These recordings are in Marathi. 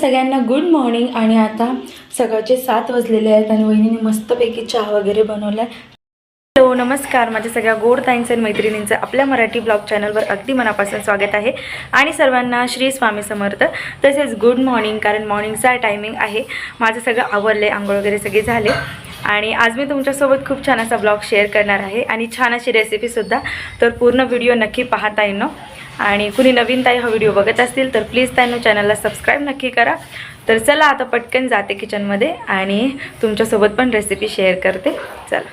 सगळ्यांना गुड मॉर्निंग आणि आता सकाळचे सात वाजलेले आहेत आणि वहिनीने मस्तपैकी चहा वगैरे बनवला आहे हॅलो नमस्कार. माझ्या सगळ्या गोड ताईंचं आणि मैत्रिणींचं आपल्या मराठी ब्लॉग चॅनलवर अगदी मनापासून स्वागत आहे. आणि सर्वांना श्री स्वामी समर्थ. तसेच गुड मॉर्निंग कारण मॉर्निंगचा टायमिंग आहे. माझं सगळं आवडलं आहे आंघोळ वगैरे सगळे झाले. आणि आज मी तुमच्यासोबत खूप छान असा ब्लॉग शेअर करणार आहे. आणि छान अशी रेसिपीसुद्धा तर पूर्ण व्हिडिओ नक्की पाहता येणं. आणि कुणी नवीन ताई हा व्हिडिओ बघत असतील तर प्लीज ताईनो चॅनलला सबस्क्राईब नक्की करा. तर चला आता पटकन जाते किचनमध्ये आणि तुमच्यासोबत पण रेसिपी शेअर करते. चला.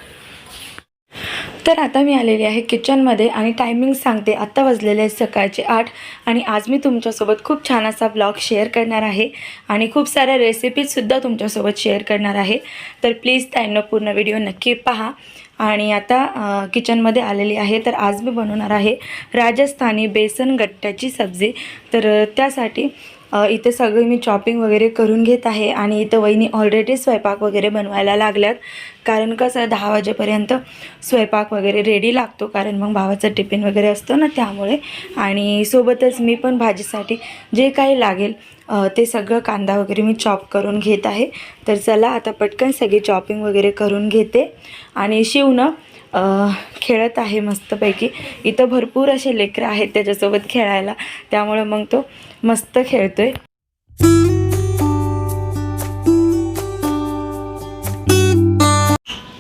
तर आता मी आलेली आहे किचनमध्ये आणि टायमिंग सांगते आत्ता वाजलेले आहेत सकाळचे आठ आणि आज मी तुमच्यासोबत खूप छान असा ब्लॉग शेअर करणार आहे आणि खूप साऱ्या रेसिपीजसुद्धा तुमच्यासोबत शेअर करणार आहे. तर प्लीज त्यांना पूर्ण व्हिडिओ नक्की पहा. आणि आता किचनमध्ये आलेली आहे. तर आज मी बनवणार आहे राजस्थानी बेसन गट्ट्याची सब्जी. तर त्यासाठी इथे सगळं मी चॉपिंग वगैरे करून घेत आहे आणि इथं वहिनी ऑलरेडी स्वयंपाक वगैरे बनवायला लागल्यात. कारण कसं दहा वाजेपर्यंत स्वयंपाक वगैरे रेडी लागतो. कारण मग भावाचं टिफिन वगैरे असतो ना त्यामुळे. आणि सोबतच मी पण भाजीसाठी जे काही लागेल ते सगळं कांदा वगैरे मी चॉप करून घेत आहे. तर चला आता पटकन सगळी चॉपिंग वगैरे करून घेते. आणि शिवणं खेळत आहे मस्तपैकी. इथं भरपूर असे लेकरं आहेत त्याच्यासोबत खेळायला. त्यामुळे मग तो मस्त खेळतोय.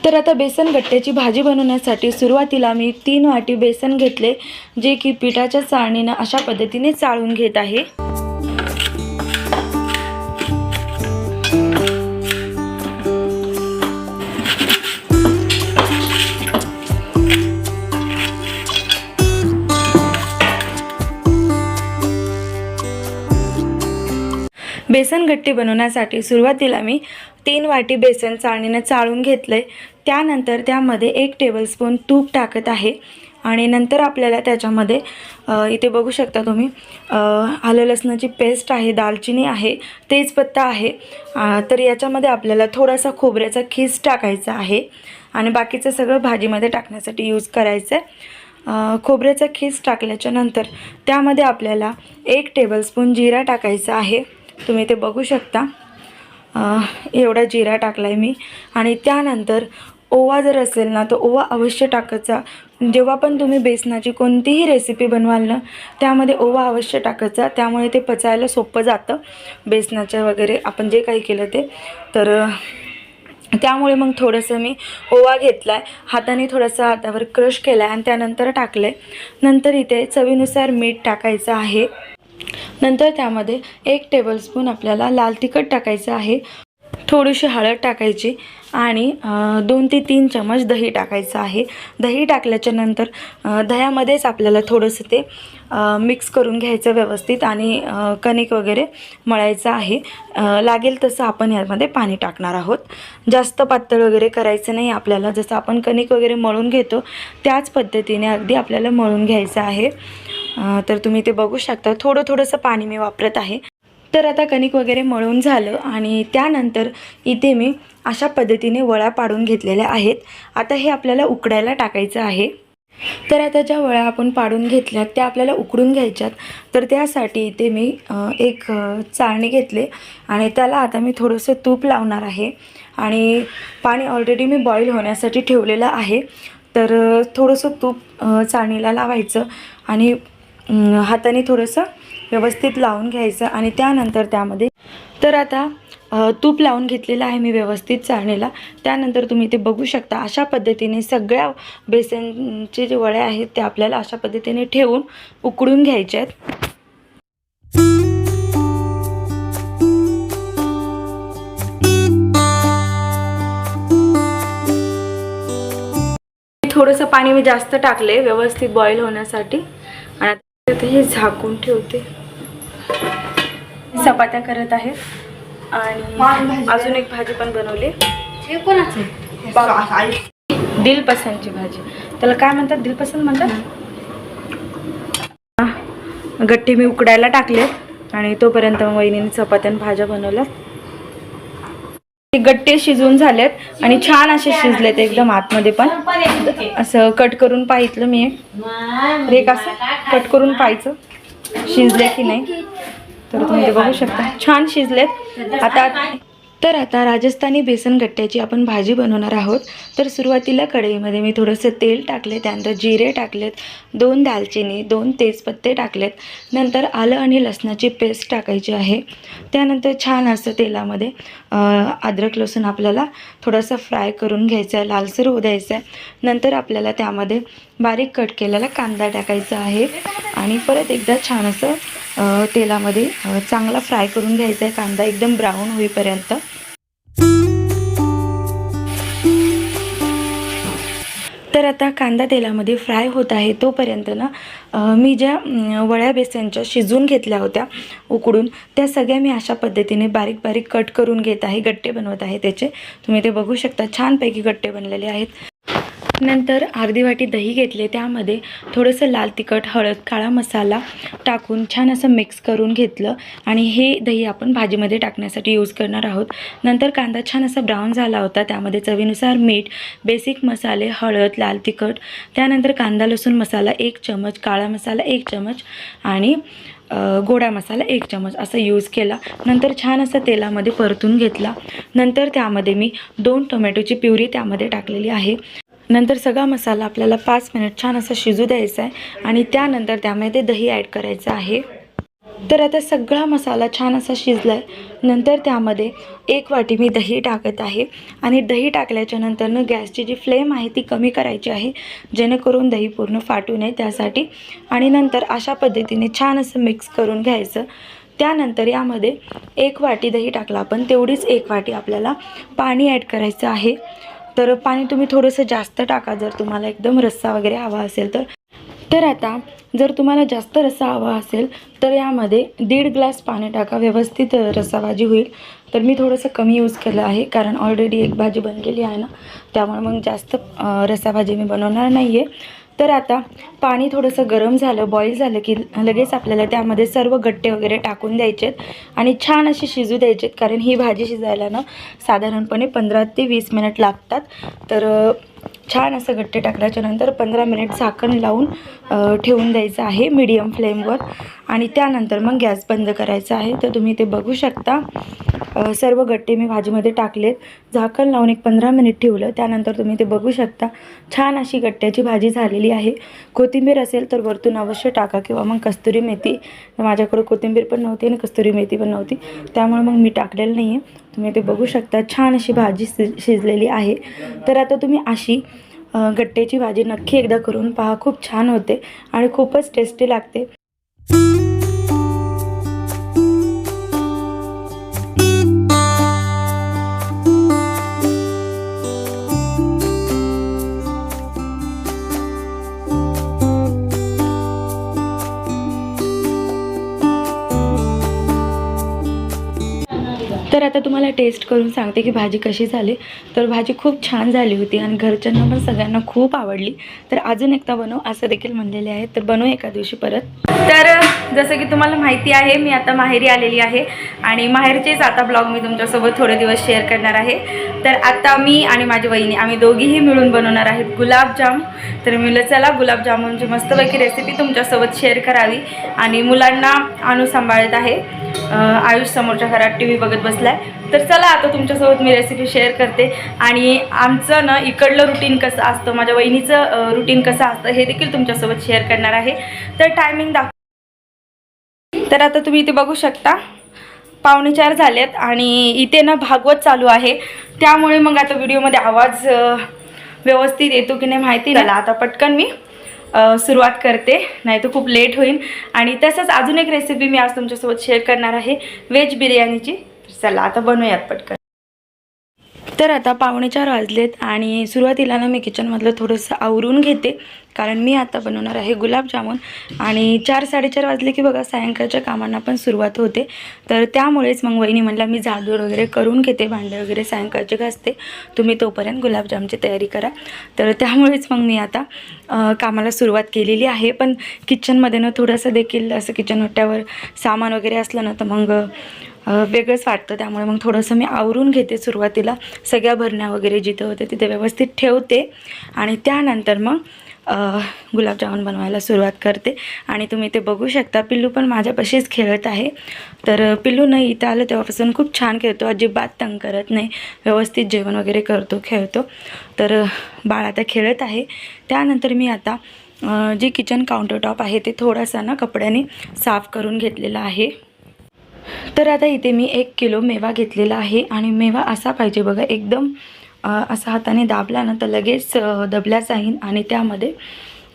तर आता बेसन गट्ट्याची भाजी बनवण्यासाठी सुरुवातीला मी तीन वाटी बेसन घेतले जे की पिठाच्या चाळणीनं अशा पद्धतीने चाळून घेत आहे. बेसन गट्टी बनवण्यासाठी सुरुवातीला मी तीन वाटी बेसन चाळणीनं चाळून घेतलं आहे त्यानंतर त्यामध्ये एक टेबलस्पून तूप टाकत आहे. आणि नंतर आपल्याला त्याच्यामध्ये इथे बघू शकता तुम्ही आलं लसणाची पेस्ट आहे दालचिनी आहे तेजपत्ता आहे. तर याच्यामध्ये आपल्याला थोडासा खोबऱ्याचा खीस टाकायचा आहे. आणि बाकीचं सगळं भाजीमध्ये टाकण्यासाठी यूज करायचं आहे खोबऱ्याचा खीस टाकल्याच्या नंतर त्यामध्ये आपल्याला एक टेबलस्पून जिरा टाकायचा आहे. तुम्ही ते बघू शकता. एवढा जिरा टाकला आहे मी. आणि त्यानंतर ओवा जर असेल ना तर ओवा अवश्य टाकायचा. जेव्हा पण तुम्ही बेसनाची कोणतीही रेसिपी बनवाल ना त्यामध्ये ओवा अवश्य टाकायचा. त्यामुळे ते पचायला सोपं जातं. बेसनाचं वगैरे आपण जे काही केलं ते. तर त्यामुळे मग थोडंसं मी ओवा घेतला आहे हाताने थोडंसं हातावर क्रश केला आहे आणि त्यानंतर टाकलं आहे नंतर इथे चवीनुसार मीठ टाकायचं आहे. नंतर त्यामध्ये एक टेबलस्पून आपल्याला लाल तिखट टाकायचं आहे. थोडीशी हळद टाकायची आणि दोन ते तीन चमच दही टाकायचं आहे. दही टाकल्याच्या नंतर दह्यामध्येच आपल्याला थोडंसं ते मिक्स करून घ्यायचं व्यवस्थित आणि कणिक वगैरे मळायचं आहे. लागेल तसं आपण यामध्ये पाणी टाकणार आहोत. जास्त पातळ वगैरे करायचं नाही आपल्याला. जसं आपण कणिक वगैरे मळून घेतो त्याच पद्धतीने अगदी आपल्याला मळून घ्यायचं आहे. तर तुम्ही ते बघू शकता. थोडं थोडंसं पाणी मी वापरत आहे. तर आता कणिक वगैरे मळून झालं आणि त्यानंतर इथे मी अशा पद्धतीने वळ्या पाडून घेतलेल्या आहेत. आता हे आपल्याला उकडायला टाकायचं आहे. तर आता ज्या वळ्या आपण पाडून घेतल्यात त्या आपल्याला उकडून घ्यायच्यात. तर त्यासाठी इथे मी एक चाळणी घेतले आणि त्याला आता मी थोडंसं तूप लावणार आहे. आणि पाणी ऑलरेडी मी बॉईल होण्यासाठी ठेवलेलं आहे. तर थोडंसं तूप चाळणीला लावायचं आणि हाताने थोडंसं व्यवस्थित लावून घ्यायचं आणि त्यानंतर त्यामध्ये तर आता तूप लावून घेतलेलं आहे मी व्यवस्थित चाळणीला. त्यानंतर तुम्ही ते बघू शकता. अशा पद्धतीने सगळ्या बेसनचे जे वळे आहेत ते आपल्याला अशा पद्धतीने ठेवून उकडून घ्यायचे आहेत. थोडंसं पाणी मी जास्त टाकले व्यवस्थित बॉईल होण्यासाठी. आणि आता हे झाकून ठेवते. चपात्या करत आहे. आणि अजून एक भाजी पण बनवली. हे कोणाचं? भाजी. त्याला काय म्हणतात? दिल पसंत म्हणतात गट्टी मी उकडायला टाकले आणि तोपर्यंत वहिनीने चपात्या आणि भाज्या बनवल्या ते गट्टे शिजवून झालेत आणि छान असे शिजलेत एकदम आतमध्ये पण. असं कट करून पाहितलं मी एक. असं कट करून पाहायचं. शिजले की नाही? तर तुम्ही ते बघू शकता. छान शिजलेत. आता तर आता राजस्थानी बेसन गट्ट्याची आपण भाजी बनवणार आहोत. तर सुरुवातीला कढईमध्ये मी थोडंसं तेल टाकले त्यानंतर जिरे टाकलेत दोन दालचिनी दोन तेजपत्ते टाकलेत. नंतर आलं आणि लसणाची पेस्ट टाकायची आहे. त्यानंतर छान असं तेलामध्ये अद्रक लसूण आपल्याला थोडासा फ्राय करून घ्यायचा आहे लालसर होऊ द्यायचा आहे नंतर आपल्याला त्यामध्ये बारीक कट केलेला कांदा टाकायचा आहे. आणि परत एकदा छान असं तेलामध्ये चांगला फ्राय करून घ्यायचा आहे. कांदा एकदम ब्राऊन होईपर्यंत. तर आता कांदा तेलामध्ये फ्राय होत आहे तोपर्यंत ना मी ज्या वळ्या बेसनच्या शिजून घेतल्या होत्या उकडून त्या सगळ्या मी अशा पद्धतीने बारीक बारीक कट करून घेत आहे. गट्टे बनवत आहे त्याचे. तुम्ही ते बघू शकता. छानपैकी गट्टे बनलेले आहेत. नंतर अर्धी वाटी दही घेतले. त्यामध्ये थोडंसं लाल तिखट हळद काळा मसाला टाकून छान असं मिक्स करून घेतलं आणि हे दही आपण भाजीमध्ये टाकण्यासाठी यूज करणार आहोत. नंतर कांदा छान असा ब्राऊन झाला होता. त्यामध्ये चवीनुसार मीठ बेसिक मसाले हळद लाल तिखट त्यानंतर कांदा लसूण मसाला एक चमच काळा मसाला एक चमच आणि गोडा मसाला एक चमच असा यूज केला. नंतर छान असं तेलामध्ये परतून घेतला. नंतर त्यामध्ये मी दोन टोमॅटोची प्युरी त्यामध्ये टाकलेली आहे. नंतर सगळा मसाला आपल्याला पाच मिनिट छान असा शिजू द्यायचा आहे आणि त्यानंतर त्यामध्ये दही ॲड करायचं आहे. तर आता सगळा मसाला छान असा शिजला आहे नंतर त्यामध्ये एक वाटी मी दही टाकत आहे आणि दही टाकल्याच्या नंतरनं गॅसची जी फ्लेम आहे ती कमी करायची आहे जेणेकरून दही पूर्ण फाटू नये त्यासाठी. आणि नंतर अशा पद्धतीने छान असं मिक्स करून घ्यायचं. त्यानंतर यामध्ये एक वाटी दही टाकला आपण तेवढीच एक वाटी आपल्याला पाणी ॲड करायचं आहे. तर पाणी तुम्ही थोडंसं जास्त टाका जर तुम्हाला एकदम रस्सा वगैरे हवा असेल तर. तर आता जर तुम्हाला जास्त रस्सा हवा असेल तर यामध्ये दीड ग्लास पाणी टाका व्यवस्थित रस्सा भाजी होईल. तर मी थोडंसं कमी यूज केलं आहे कारण ऑलरेडी एक भाजी बनलेली आहे ना त्यामुळे मग जास्त रस्सा भाजी मी बनवणार नाही आहे तर आता पाणी थोडंसं गरम झालं बॉईल झालं की लगेच आपल्याला त्यामध्ये सर्व गट्टे वगैरे टाकून द्यायचेत आणि छान अशी शिजू द्यायचेत. कारण ही भाजी शिजायला ना साधारणपणे पंधरा ते वीस मिनिट लागतात. तर छान असं गट्टे टाकल्याच्यानंतर पंधरा मिनिट झाकण लावून ठेवून द्यायचं आहे मीडियम फ्लेमवर आणि त्यानंतर मग गॅस बंद करायचा आहे. तर तुम्ही ते बघू शकता. सर्व गट्टे मी भाजीमध्ये टाकलेत. झाकण लावून एक पंधरा मिनिट ठेवलं. त्यानंतर तुम्ही ते बघू शकता. छान अशी गट्ट्याची भाजी झालेली आहे. कोथिंबीर असेल तर वरतून अवश्य टाका किंवा मग कस्तुरी मेथी. माझ्याकडे कोथिंबीर पण नव्हती आणि कस्तुरी मेथी पण नव्हती. त्यामुळे मग मी टाकलेलं नाही आहे तुम्ही ते बघू शकता. छान अशी भाजी शिज शिजलेली आहे. तर आता तुम्ही अशी गट्ट्याची भाजी नक्की एकदा करून पहा. खूप छान होते आणि खूपच टेस्टी लागते. तर आता तुम्हाला टेस्ट करून सांगते की भाजी कशी झाली. तर भाजी खूप छान झाली होती आणि घरच्यांना पण सगळ्यांना खूप आवडली. तर अजून एकदा बनव असं देखील म्हणलेले आहे. तर बनवू एका दिवशी परत. तर जसं की तुम्हाला माहिती आहे मी आता माहेरी आलेली आहे. आणि माहेरचेच आता ब्लॉग मी तुमच्यासोबत थोडे दिवस शेअर करणार आहे. तर आता मी आणि माझी वहिनी आम्ही दोघीही मिळून बनवणार आहेत गुलाबजाम. तर मी चला गुलाबजामुनची मस्तपैकी रेसिपी तुमच्यासोबत शेअर करावी. आणि मुलांना आणू सांभाळत आहे. आयुष समोरच्या घरात टी व्ही बघत बसलाय. तर चला आता तुमच्यासोबत मी रेसिपी शेअर करते. आणि आमचं ना इकडलं रुटीन कसं असतं माझ्या वहिनीचं रुटीन कसं असतं हे देखील तुमच्यासोबत शेअर करणार आहे. तर टायमिंग दाख तर आता तुम्ही इथे बघू शकता. पावणे चार झालेत आणि इथे ना भागवत चालू आहे. त्यामुळे मग आता व्हिडिओमध्ये आवाज व्यवस्थित येतो की नाही माहिती नाही. आता पटकन मी सुरुवात करते नाही तर खूप लेट होईल. आणि तसंच अजून एक रेसिपी मी आज तुमच्यासोबत शेअर करणार आहे व्हेज बिर्याणीची. चला आता बनवूयात पटकन. तर आता पावणे चार वाजलेत आणि सुरुवातीला ना मी किचनमधलं थोडंसं आवरून घेते. कारण मी आता बनवणार आहे गुलाबजामुन. आणि चार साडेचार वाजले की बघा सायंकाळच्या कामांना पण सुरुवात होते. तर त्यामुळेच मग वहिनी म्हणला मी झाडूर वगैरे करून घेते भांडे वगैरे सायंकाळचे घासते. तुम्ही तोपर्यंत गुलाबजामची तयारी करा. तर त्यामुळेच मग मी आता कामाला सुरुवात केलेली आहे. पण किचनमध्ये ना थोडंसं देखील असं किचन ओट्यावर सामान वगैरे असलं ना तर मग वेगळंच वाटतं. त्यामुळे मग थोडंसं मी आवरून घेते सुरुवातीला. सगळ्या भरण्या वगैरे जिथं होते तिथे व्यवस्थित ठेवते. आणि त्यानंतर मग गुलाबजामुन बनवायला सुरुवात करते. आणि तुम्ही ते बघू शकता. पिल्लू पण माझ्यापाशीच खेळत आहे. तर पिल्लू नाही इथं आलं तेव्हापासून खूप छान खेळतो. अजिबात तंग करत नाही. व्यवस्थित जेवण वगैरे करतो खेळतो. तर बाळ आता खेळत आहे. त्यानंतर मी आता जे किचन काउंटरटॉप आहे ते थोडासा ना कपड्याने साफ करून घेतलेलं आहे. तर आता इथे मी एक किलो मेवा घेतलेला आहे आणि मेवा असा पाहिजे बघा एकदम असा हाताने दाबला ना तर लगेच दबला दबल्या जाईन आणि त्यामध्ये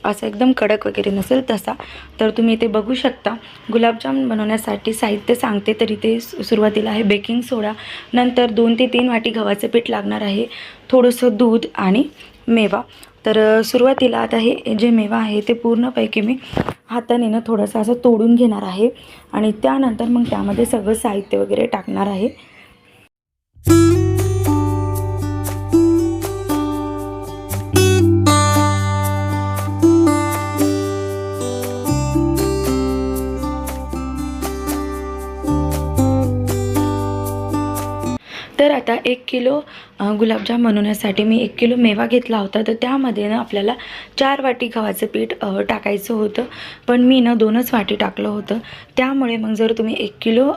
असं एकदम कडक वगैरे नसेल तसा. तर तुम्ही इथे बघू शकता गुलाबजाम बनवण्यासाठी साहित्य सांगते तर इथे सु- सुरुवातीला आहे बेकिंग सोडा. नंतर दोन ते तीन वाटी गव्हाचं पीठ लागणार आहे थोडंसं दूध आणि मेवा. तर सुरुवातीला आता हे जे मेवा आहे ते पूर्णपैकी मी हाताने ना थोडंसं असं तोडून घेणार आहे आणि त्यानंतर मग त्यामध्ये सगळं साहित्य वगैरे टाकणार आहे. आता एक किलो गुलाबजाम बनवण्यासाठी मी एक किलो मेवा घेतला होता. तर त्यामध्ये ना आपल्याला चार वाटी गव्हाचं पीठ टाकायचं होतं. पण मी ना दोनच वाटी टाकलं होतं. त्यामुळे मग जर तुम्ही एक किलो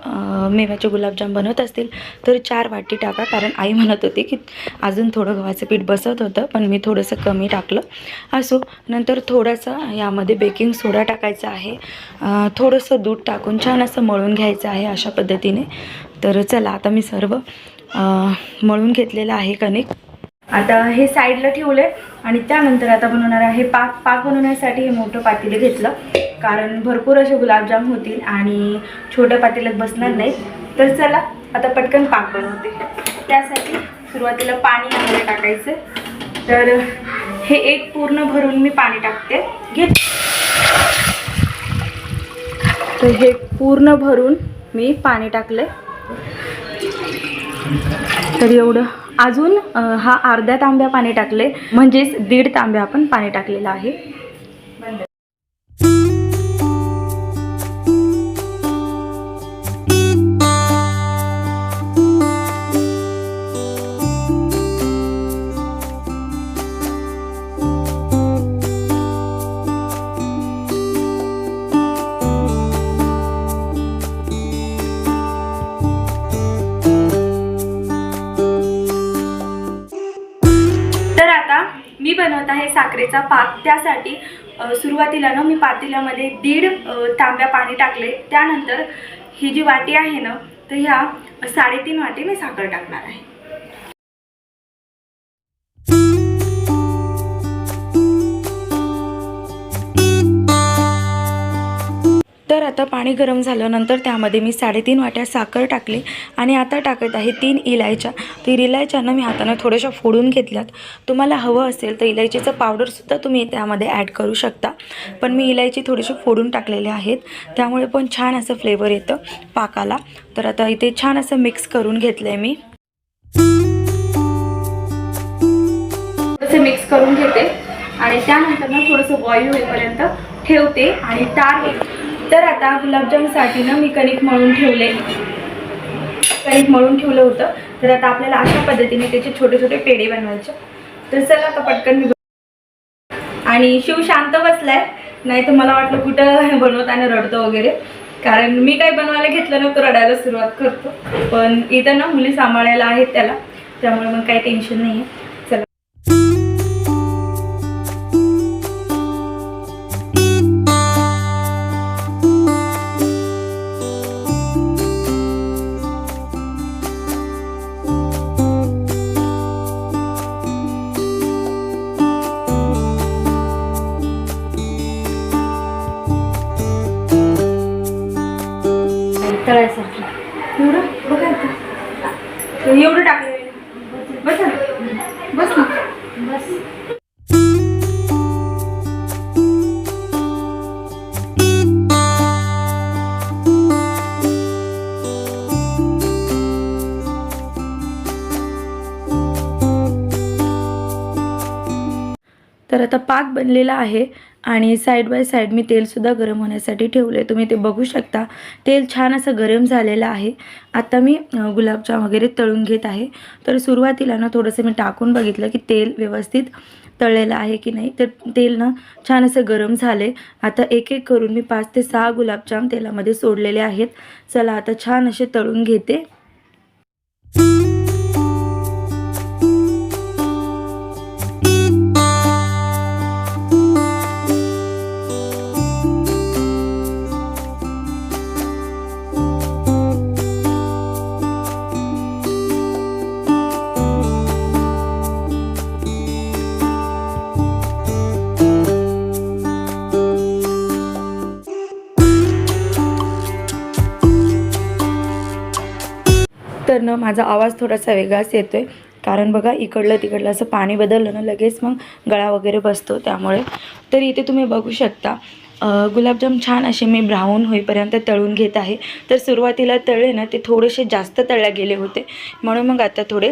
मेव्याचे गुलाबजाम बनवत असतील तर चार वाटी टाका. कारण आई म्हणत होती की अजून थोडं गव्हाचं पीठ बसत होतं पण मी थोडंसं कमी टाकलं. असो नंतर थोडासा यामध्ये बेकिंग सोडा टाकायचा आहे. थोडंसं दूध टाकून छान असं मळून घ्यायचं आहे अशा पद्धतीने. तर चला आता मी सर्व मळून घेतलेलं आहे कणिक. आता हे साईडला ठेवले आणि त्यानंतर आता बनवणार आहे पाक. पाक बनवण्यासाठी हे मोठं पातेलं घेतलं. कारण भरपूर असे गुलाबजाम होतील आणि छोट्या पातेल्यात बसणार नाही तर चला आता पटकन पाक बनवते. त्यासाठी सुरुवातीला पाणी आम्हाला टाकायचं. तर हे एक पूर्ण भरून मी पाणी टाकते. घे. तर हे पूर्ण भरून मी पाणी टाकलं तर एवढं. अजून हा अर्ध्या तांब्या पाणी टाकले म्हणजेच दीड तांब्या आपण पाणी टाकलेलं आहे. साखरेचा पाक. त्यासाठी सुरुवातीला ना मी पातेल्यामध्ये दीड तांब्या पाणी टाकले. त्यानंतर ही जी वाटी आहे ना तर ह्या साडेतीन वाटी मी साखर टाकणार आहे. तर आता पाणी गरम झाल्यानंतर त्यामध्ये मी साडेतीन वाट्या साखर टाकली आणि आता टाकत आहे तीन इलायच्या. तर इलायच्यानं मी हातानं थोड्याशा फोडून घेतल्यात. तुम्हाला हवं असेल तर इलायचीचं पावडरसुद्धा तुम्ही त्यामध्ये ॲड करू शकता. पण मी इलायची थोडीशी फोडून टाकलेले आहेत. त्यामुळे पण छान असं फ्लेवर येतं पाकाला. तर आता इथे छान असं मिक्स करून घेतलं आहे मी. असं मिक्स करून घेते. आणि त्यानंतर ना थोडंसं बॉईल होईपर्यंत ठेवते आणि तार तर आता गुलाबजामसाठी ना मी कणिक मळून ठेवले. कणिक मळून ठेवलं होतं. तर आता आपल्याला अशा पद्धतीने त्याचे छोटे छोटे पेढे बनवायचे. तर चला आता पटकन मी आणि शिव शांत बसलाय. नाही तर मला वाटलं कुठं बनवताना रडतो वगैरे. कारण मी काही बनवायला घेतलं ना तो रडायला सुरुवात करतो. पण इथं ना मुली सांभाळायला आहेत त्याला. त्यामुळे मग काही टेन्शन नाही आहे पाक बनलेला आहे आणि साईड बाय साईड मी तेलसुद्धा गरम होण्यासाठी ठेवले तुम्ही ते बघू शकता. तेल छान असं गरम झालेलं आहे. आता मी गुलाबजाम वगैरे तळून घेत आहे. तर सुरुवातीला ना थोडंसं मी टाकून बघितलं की तेल व्यवस्थित तळलेलं आहे की नाही. तर तेल ना छान असं गरम झाले आता एक एक करून मी पाच ते सहा गुलाबजाम तेलामध्ये सोडलेले आहेत. चला आता छान असे तळून घेते. माझा आवाज थोडासा वेगळाच येतो आहे कारण बघा इकडलं तिकडलं असं पाणी बदललं ना लगेच मग गळा वगैरे बसतो त्यामुळे. तर इथे तुम्ही बघू शकता. गुलाबजाम छान असे मी ब्राऊन होईपर्यंत तळून घेत आहे. तर सुरुवातीला तळले ना ते थोडेसे जास्त तळल्या गेले होते. म्हणून मग आता थोडे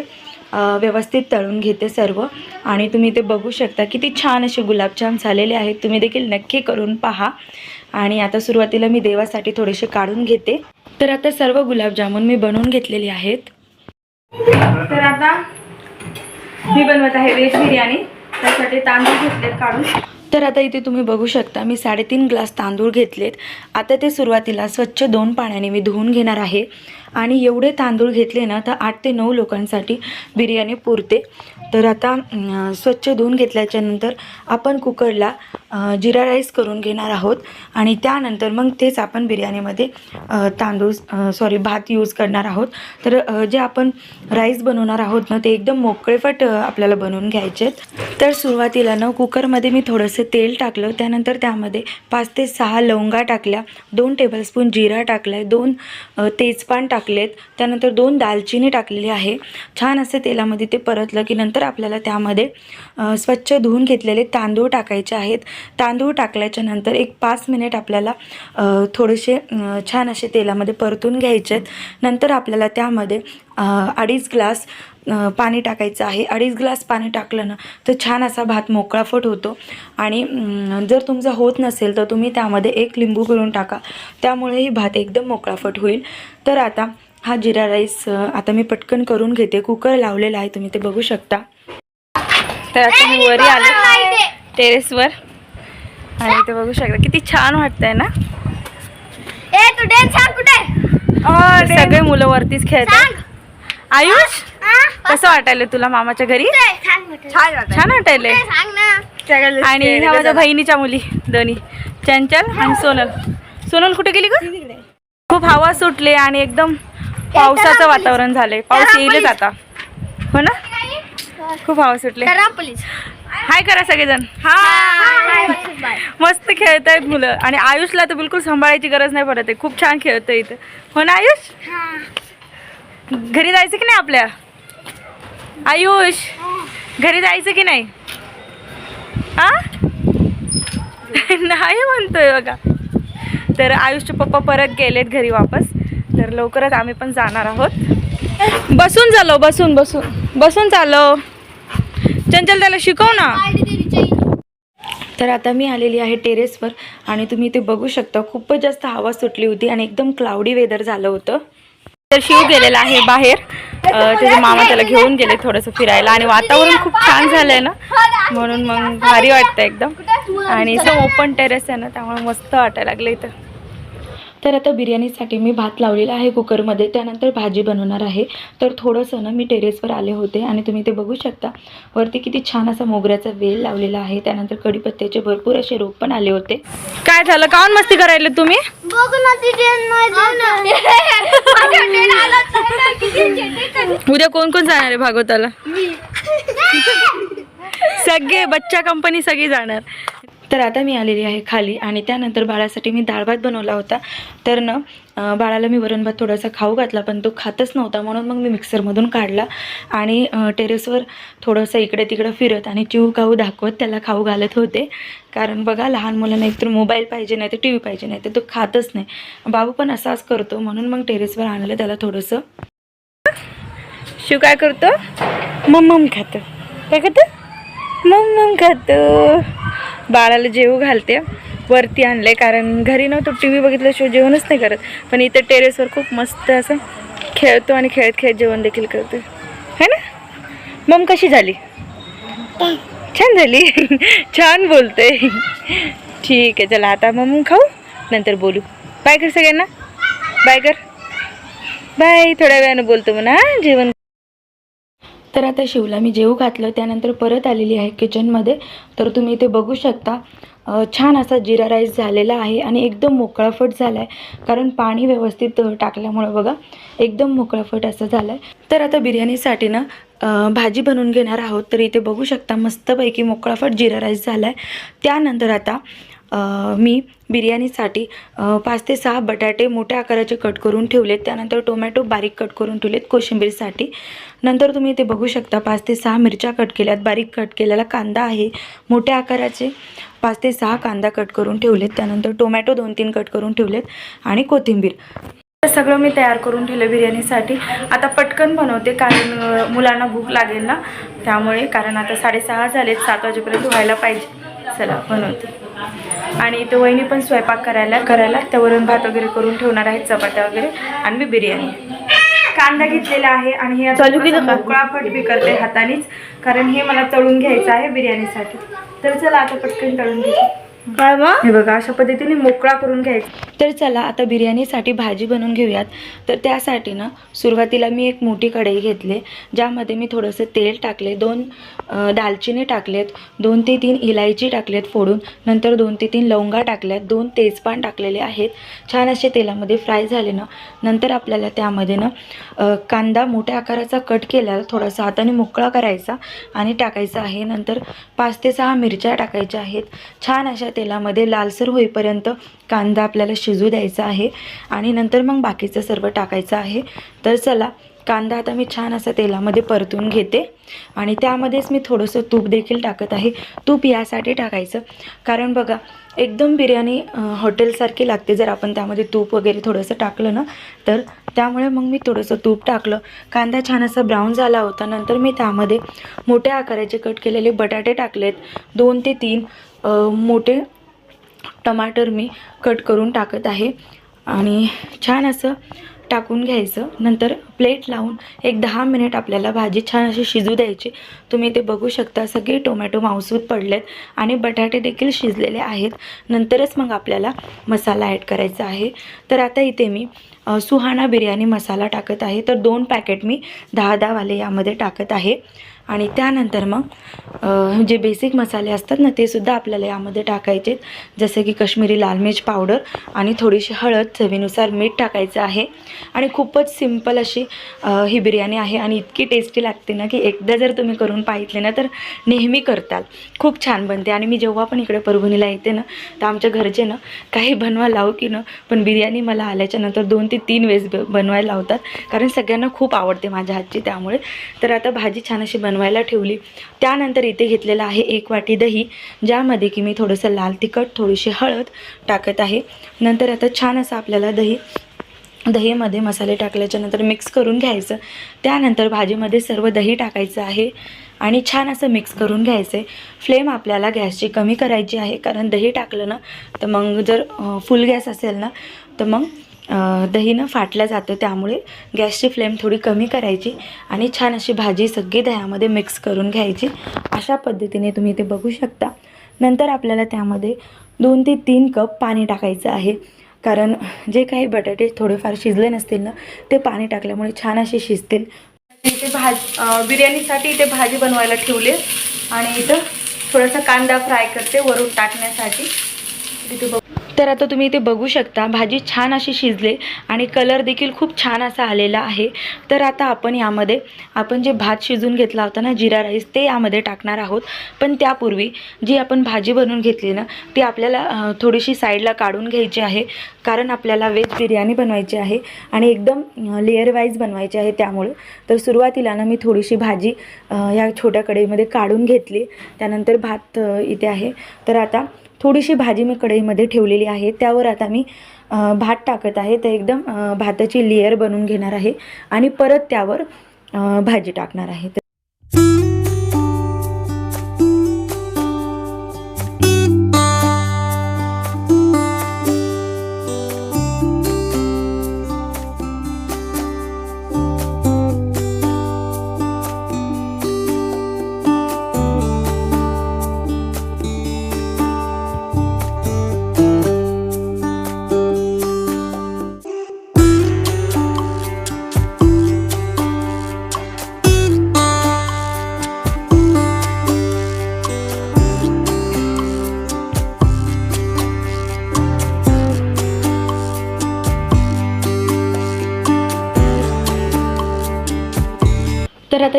व्यवस्थित तळून घेते सर्व. आणि तुम्ही ते बघू शकता किती छान असे गुलाबजाम झालेले आहेत. तुम्ही देखील नक्की करून पहा. आणि आता सुरुवातीला मी देवासाठी थोडेसे काढून घेते. तर आता सर्व गुलाबजामुन मी बनवून घेतलेले आहेत. तर आता मी बनवत आहे व्हेज बिर्याणी. त्यासाठी तांदूळ घेतलेत काढून. तर आता इथे तुम्ही बघू शकता मी साडेतीन ग्लास तांदूळ घेतलेत. आता ते सुरुवातीला स्वच्छ दोन पाण्याने मी धुवून घेणार आहे. आणि एवढे तांदूळ घेतले ना तर आठ ते नऊ लोकांसाठी बिर्याणी पुरते. तर आता स्वच्छ धुवून घेतल्याच्यानंतर आपण कुकरला जिरा राईस करून घेणार आहोत. आणि त्यानंतर मग तेच आपण बिर्याणीमध्ये तांदूळ सॉरी भात यूज करणार आहोत. तर जे आपण राईस बनवणार आहोत ना ते एकदम मोकळेपट आपल्याला बनवून घ्यायचे तर सुरुवातीला ना कुकरमध्ये मी थोडंसं तेल टाकलं. त्यानंतर त्यामध्ये पाच ते सहा लवंगा टाकल्या. दोन टेबलस्पून जिरा टाकला आहे दोन तेजपान टाक टाकलेत. त्यानंतर दोन दालचिनी टाकलेली आहे. छान असे तेलामध्ये ते परतलं की नंतर आपल्याला त्यामध्ये स्वच्छ धुवून घेतलेले तांदूळ टाकायचे आहेत. तांदूळ टाकल्याच्या नंतर एक पाच मिनिट आपल्याला थोडेसे छान असे तेलामध्ये परतून घ्यायचे आहेत नंतर आपल्याला त्यामध्ये अडीच ग्लास पाणी टाकायचं आहे. अडीच ग्लास पाणी टाकलं ना तर छान असा भात मोकळाफट होतो. आणि जर तुमचा होत नसेल तर तुम्ही त्यामध्ये एक लिंबू पिळून टाका. त्यामुळेही भात एकदम मोकळाफट होईल. तर आता हा जिरा राईस आता मी पटकन करून घेते. कुकर लावलेला आहे तुम्ही ते बघू शकता. तर आता मी वरी आले. टेरेसवर. आणि ते बघू शकता. किती छान वाटतंय ना? सगळे मुलं वरतीच खेळतात. आयुष? कसं वाटायलं तुला मामाच्या घरी? छान छान ना. आणि ह्या माझ्या बहिणीच्या मुली दोन्ही. चंचल आणि सोनल. सोनल कुठे गेली ग? खूप हवा सुटली आणि एकदम पावसाचं वातावरण झालंय. पाऊस येईलच आता. हो ना? खूप हवा सुटली. हाय करा सगळेजण. बाय मस्त खेळतायत मुलं. आणि आयुषला तर बिलकुल सांभाळायची गरज नाही पडत आहे. खूप छान खेळतोय इथं. हो ना आयुष? घरी जायचं की नाही आपल्या? आयुष घरी जायचं की नाही? आ? नाही म्हणतोय बघा. तर आयुषचे पप्पा परत गेलेत घरी वापस. तर लवकरच आम्ही पण जाणार आहोत. बसून चालो बसून बसून. बसून चालो. चंचल त्याला शिकव ना. तर आता मी आलेली आहे टेरेसवर आणि तुम्ही ते बघू शकता खूपच जास्त हवा सुटली होती आणि एकदम क्लाउडी वेदर झालं होतं. तर शिव गेलेला आहे बाहेर. त्याचे मामा त्याला घेऊन गेले थोडंसं फिरायला आणि वातावरण खूप छान झालंय ना? म्हणून मग भारी वाटतं एकदम. आणि एकदम ओपन टेरेस आहे ना त्यामुळे मस्त वाटायला लागलं इथं. तर आता बिर्याणीसाठी मी भात लावलेला आहे कुकरमध्ये. त्यानंतर भाजी बनवणार आहे. तर थोडंसं ना मी टेरेसवर आले होते आणि तुम्ही ते बघू शकता. वरती किती छान असा मोगऱ्याचा वेल लावलेला आहे. त्यानंतर कढीपत्त्याचे भरपूर असे रोप पण आले होते. काय झालं? काऊन मस्ती करायला तुम्ही? उद्या कोण कोण जाणार आहे भागवताला? सगळे बच्चा कंपनी सगळी जाणार. तर आता मी आलेली आहे खाली आणि त्यानंतर बाळासाठी मी डाळ भात बनवला होता. तर न बाळाला मी वरण भात थोडासा खाऊ घातला पण तो खातच नव्हता म्हणून मग मी मिक्सरमधून काढला आणि टेरेसवर थोडंसं इकडे तिकडं फिरत आणि चिव खाऊ दाखवत त्याला खाऊ घालत होते. कारण बघा लहान मुलांना एकतर मोबाईल पाहिजे नाही तर टी व्ही पाहिजे नाही तर तो खातच नाही. बाबू पण असाच करतो म्हणून मग टेरेसवर आणलं त्याला थोडंसं शिव काय करतो? मम्मम खातं. काय करतो? मम्मम खातं. बाळाला जेवू घालते. वरती आणलं आहे कारण घरी नव्हतं टी व्ही बघितल्याशिवाय जेवणच नाही करत. पण इथे टेरेसवर खूप मस्त असं खेळतो आणि खेळत खेळत जेवण देखील करतो है ना? मम कशी झाली? छान झाली. छान बोलते ठीक आहे चला आता मग खाऊ नंतर बोलू. बाय कर सगळ्यांना. बाय कर. बाय थोड्या वेळानं बोलतो म्हणा जेवण तर आता शिवला मी जेवू घातलं त्यानंतर परत आलेली आहे किचनमध्ये तर तुम्ही इथे बघू शकता छान असा जिरा राईस झालेला आहे आणि एकदम मोकळाफट झाला आहे कारण पाणी व्यवस्थित टाकल्यामुळं बघा एकदम मोकळाफट असं झालं आहे तर आता बिर्याणीसाठी ना भाजी बनवून घेणार आहोत. तर इथे बघू शकता मस्तपैकी मोकळाफट जिरा राईस झाला आहे त्यानंतर आता मी बिर्याणीसाठी पाच ते सहा बटाटे मोठ्या आकाराचे कट करून ठेवलेत. त्यानंतर टोमॅटो बारीक कट करून ठेवलेत कोशिंबीरसाठी. नंतर तुम्ही इथे बघू शकता पाच ते सहा मिरच्या कट केल्यात. बारीक कट केलेला कांदा आहे. मोठ्या आकाराचे पाच ते सहा कांदा कट करून ठेवलेत. त्यानंतर टोमॅटो दोन तीन कट करून ठेवलेत आणि कोथिंबीर. सगळं मी तयार करून ठेवलं बिर्याणीसाठी. आता पटकन बनवते कारण मुलांना भूक लागेल ना. त्यामुळे कारण आता साडेसहा झालेत सात वाजेपर्यंत व्हायला पाहिजे. चला बनवते. आणि इथं वहिनी पण स्वयंपाक करायला करायला. त्या वरण भात वगैरे करून ठेवणार आहेत चपात्या वगैरे आणि मी बिर्याणी. कांदा घेतलेला आहे आणि हे मोकळापट मी करते हातानेच कारण हे मला तळून घ्यायचं आहे बिर्याणीसाठी. तर चला आता पटकन तळून घेते काय मग हे बघा अशा पद्धतीने मोकळा करून घ्यायचा. तर चला आता बिर्याणीसाठी भाजी बनवून घेऊयात. तर त्यासाठी ना सुरुवातीला मी एक मोठी कढई घेतली ज्यामध्ये मी थोडंसं तेल टाकले दोन दालचिनी टाकलेत दोन ते तीन इलायची टाकलेत फोडून नंतर दोन ते तीन लवंगा टाकल्यात दोन तेजपान टाकलेले आहेत. छान असे तेलामध्ये फ्राय झाले ना नंतर आपल्याला त्यामध्ये ना कांदा मोठ्या आकाराचा कट केलेला थोडासा हाताने मोकळा करायचा आणि टाकायचा आहे. नंतर पाच ते सहा मिरच्या टाकायच्या आहेत. छान अशा तेलामध्ये लालसर होईपर्यंत कांदा आपल्याला शिजू द्यायचा आहे आणि नंतर मग बाकीचं सर्व टाकायचं आहे. तर चला कांदा आता मी छान असा तेलामध्ये परतून घेते. आणि त्यामध्येच मी थोडंसं तूप देखील टाकत आहे. तूप यासाठी टाकायचं. कारण बघा एकदम बिर्याणी हॉटेलसारखी लागते. जर आपण त्यामध्ये तूप वगैरे थोडंसं टाकलं ना तर त्यामुळे मग मी थोडंसं तूप टाकलं. कांदा छान असा ब्राऊन झाला होता. नंतर मी त्यामध्ये मोठ्या आकाराचे कट केलेले बटाटे टाकलेत. दोन ते तीन मोठे टमाटर मी कट करून टाकत आहे. आणि छान असं टाकून घ्यायचं. नंतर प्लेट लावून एक दहा मिनिट आपल्याला भाजी छान अशी शिजू द्यायची. तुम्ही ते बघू शकता सगळे टोमॅटो मांसूत पडलेत आणि बटाटे देखील शिजलेले आहेत. नंतरच मग आपल्याला मसाला ॲड करायचा आहे. तर आता इथे मी सुहाणा बिर्याणी मसाला टाकत आहे. तर दोन पॅकेट मी दहा दहावाले यामध्ये टाकत आहे. आणि त्यानंतर मग जे बेसिक मसाले असतात ना ते सुद्धा आपल्याला यामध्ये टाकायचे जसे की कश्मीरी लाल मिर्च पावडर आणि थोडीशी हळद चवीनुसार मीठ टाकायचं आहे. आणि खूपच सिंपल अशी ही बिर्याणी आहे आणि इतकी टेस्टी लागते ना की एकदा जर तुम्ही करून पाहितले ना तर नेहमी करताल. खूप छान बनते. आणि मी जेव्हा पण इकडे परभणीला येते ना तर आमच्या घरचे ना काही बनवा लावू की न पण बिर्याणी मला आल्याच्यानंतर दोन ते तीन वेळेस ब बनवायला लावतात. कारण सगळ्यांना खूप आवडते माझ्या हातची त्यामुळे. तर आता भाजी छान अशी बन बनवायला ठेवली. त्यानंतर इथे घेतलेलं आहे एक वाटी दही ज्यामध्ये की मी थोडंसं लाल तिखट थोडीशी हळद टाकत आहे. नंतर आता छान असं आपल्याला दही दहीमध्ये मसाले टाकल्याच्या नंतर मिक्स करून घ्यायचं. त्यानंतर भाजीमध्ये सर्व दही टाकायचं आहे आणि छान असं मिक्स करून घ्यायचं आहे फ्लेम आपल्याला गॅसची कमी करायची आहे कारण दही टाकलं ना तर मग जर फुल गॅस असेल ना तर मग दही ना फाटलं जातं त्यामुळे गॅसची फ्लेम थोडी कमी करायची आणि छान अशी भाजी सगळी दह्यामध्ये मिक्स करून घ्यायची. अशा पद्धतीने तुम्ही ते बघू शकता. नंतर आपल्याला त्यामध्ये दोन ते तीन कप पाणी टाकायचं आहे. कारण जे काही बटाटे थोडेफार शिजले नसतील ना ते पाणी टाकल्यामुळे छान असे शिजतील. इथे भाज बिर्याणीसाठी इथे भाजी बनवायला ठेवले. आणि इथं थोडासा कांदा फ्राय करते वरून टाकण्यासाठी. तिथे बघ तर आता तुम्ही इथे बघू शकता भाजी छान अशी शिजले आणि कलर देखील खूप छान असा आलेला आहे. तर आता आपण यामध्ये आपण जे भात शिजून घेतला होता ना जिरा राईस ते यामध्ये टाकणार आहोत. पण त्यापूर्वी जी आपण भाजी बनवून घेतली ना ती आपल्याला थोडीशी साईडला काढून घ्यायची आहे. कारण आपल्याला व्हेज बिर्याणी बनवायची आहे आणि एकदम लेअर वाईज बनवायची आहे त्यामुळे. तर सुरुवातीला ना मी थोडीशी भाजी या छोट्या कढईमध्ये काढून घेतली. त्यानंतर भात इथे आहे. तर आता थोडीशी भाजी मी कढईमध्ये ठेवलेली आहे. त्यावर आता मी भात टाकत आहे. तर एकदम भाताची लेअर बनवून घेणार आहे. आणि परत त्यावर भाजी टाकणार आहे.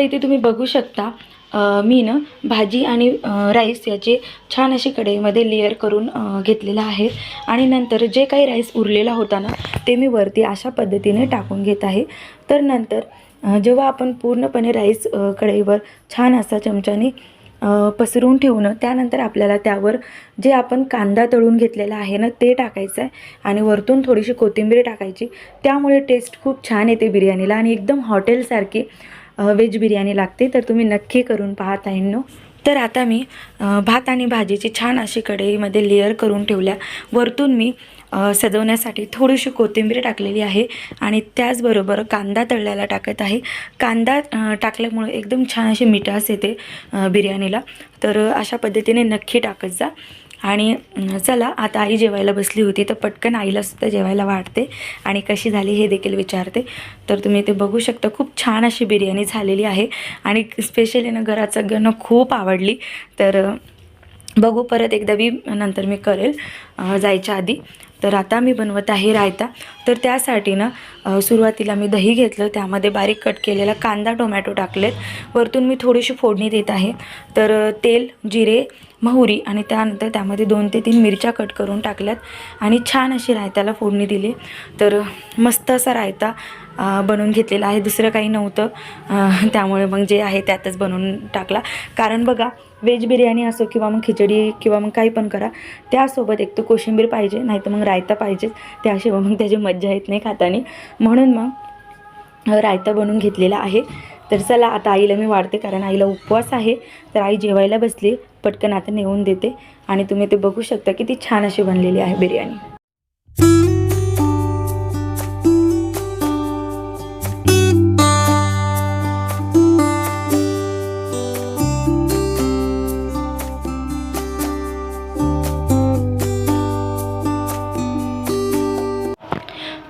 इथे तुम्ही बघू शकता मी ना भाजी आणि राईस याचे छान अशी कढईमध्ये लेअर करून घेतलेला घेतलेलं आहे. आणि नंतर जे काही राईस उरलेला होता ना ते मी वरती अशा पद्धतीने टाकून घेत आहे. तर नंतर जेव्हा आपण पूर्णपणे राईस कढईवर छान असा चमच्याने पसरून पसरवून ठेवणं त्यानंतर आपल्याला त्यावर जे आपण कांदा तळून घेतलेला आहे ना ते टाकायचं आहे. आणि वरतून थोडीशी कोथिंबीर टाकायची. त्यामुळे टेस्ट खूप छान येते बिर्याणीला आणि एकदम हॉटेलसारखी व्हेज बिर्याणी लागते तर तुम्ही नक्की करून पाहा ताईंनो. तर आता मी भात आणि भाजीची छान अशी कढईमध्ये लेअर करून ठेवल्या. वरतून मी सजवण्यासाठी थोडीशी कोथिंबीर टाकलेली आहे आणि त्याचबरोबर कांदा तळल्याला टाकत आहे. कांदा टाकल्यामुळे एकदम छान अशी मिठास येते बिर्याणीला. तर अशा पद्धतीने नक्की टाकत जा. आणि चला आता आई जेवायला बसली होती तर पटकन आईलासुद्धा जेवायला वाढते आणि कशी झाली हे देखील विचारते. तर तुम्ही ते बघू शकता खूप छान अशी बिर्याणी झालेली आहे आणि स्पेशली ना घरात सगळ्यांना खूप आवडली. तर बघू परत एकदा मी नंतर मी करेल जायच्या आधी. तर आता मी बनवत आहे रायता. तर त्यासाठी ना सुरुवातीला मी दही घेतलं. त्यामध्ये बारीक कट केलेला कांदा टोमॅटो टाकलेत. वरतून मी थोडीशी फोडणी देत आहे. तर तेल जिरे मोहरी आणि त्यानंतर त्यामध्ये दोन ते तीन मिरच्या कट करून टाकल्यात आणि छान अशी रायत्याला फोडणी दिली. तर मस्त असा रायता बनवून घेतलेला आहे. दुसरं काही नव्हतं. त्यामुळे मग जे आहे त्यातच बनवून टाकला. कारण बघा व्हेज बिर्याणी असो किंवा मग खिचडी किंवा मग काही पण करा त्यासोबत एक तर कोशिंबीर पाहिजे नाही तर मग रायता पाहिजेच त्याशिवाय मग त्याची मज्जा येत नाही खाताने. म्हणून मग रायता बनवून घेतलेला आहे. तर चला आता आईला मी वाढते कारण आईला उपवास आहे. तर आई जेवायला बसली पटकन आता नेऊन देते. आणि तुम्ही ते बघू शकता किती छान अशी बनलेली आहे बिर्याणी.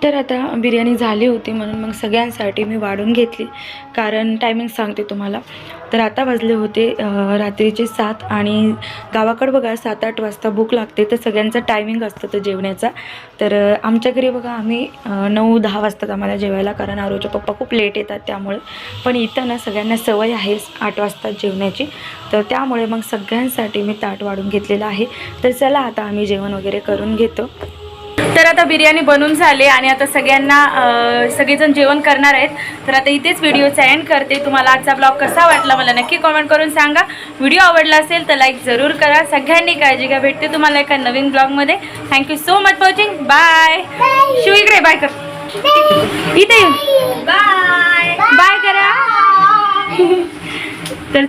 तर आता बिर्याणी झाली होती म्हणून मग सगळ्यांसाठी मी वाढून घेतली. कारण टायमिंग सांगते तुम्हाला. तर आता वाजले होते रात्रीचे सात आणि गावाकडं बघा सात आठ वाजता भूक लागते तर सगळ्यांचा टायमिंग असतं तर जेवण्याचा. तर आमच्या घरी बघा आम्ही नऊ दहा वाजतात आम्हाला जेवायला कारण आरोच्या पप्पा खूप लेट येतात त्यामुळे. पण इथं ना सगळ्यांना सवय आहे आठ वाजता जेवण्याची. तर त्यामुळे मग सगळ्यांसाठी मी ताट वाढून घेतलेलं आहे. तर चला आता आम्ही जेवण वगैरे करून घेतो. तर आता बिर्याणी बनून झाली आणि आता सगळ्यांना सगळेजण जेवण करणार आहेत. तर आता इथेच व्हिडिओचा एंड करते. तुम्हाला आजचा ब्लॉग कसा वाटला मला नक्की कॉमेंट करून सांगा. व्हिडिओ आवडला असेल तर लाईक जरूर करा. सगळ्यांनी काळजी घ्या. भेटते तुम्हाला एका नवीन ब्लॉगमध्ये thank you so much watching bye Shiv इकडे बाय कर. इथे बाय बाय करा. तर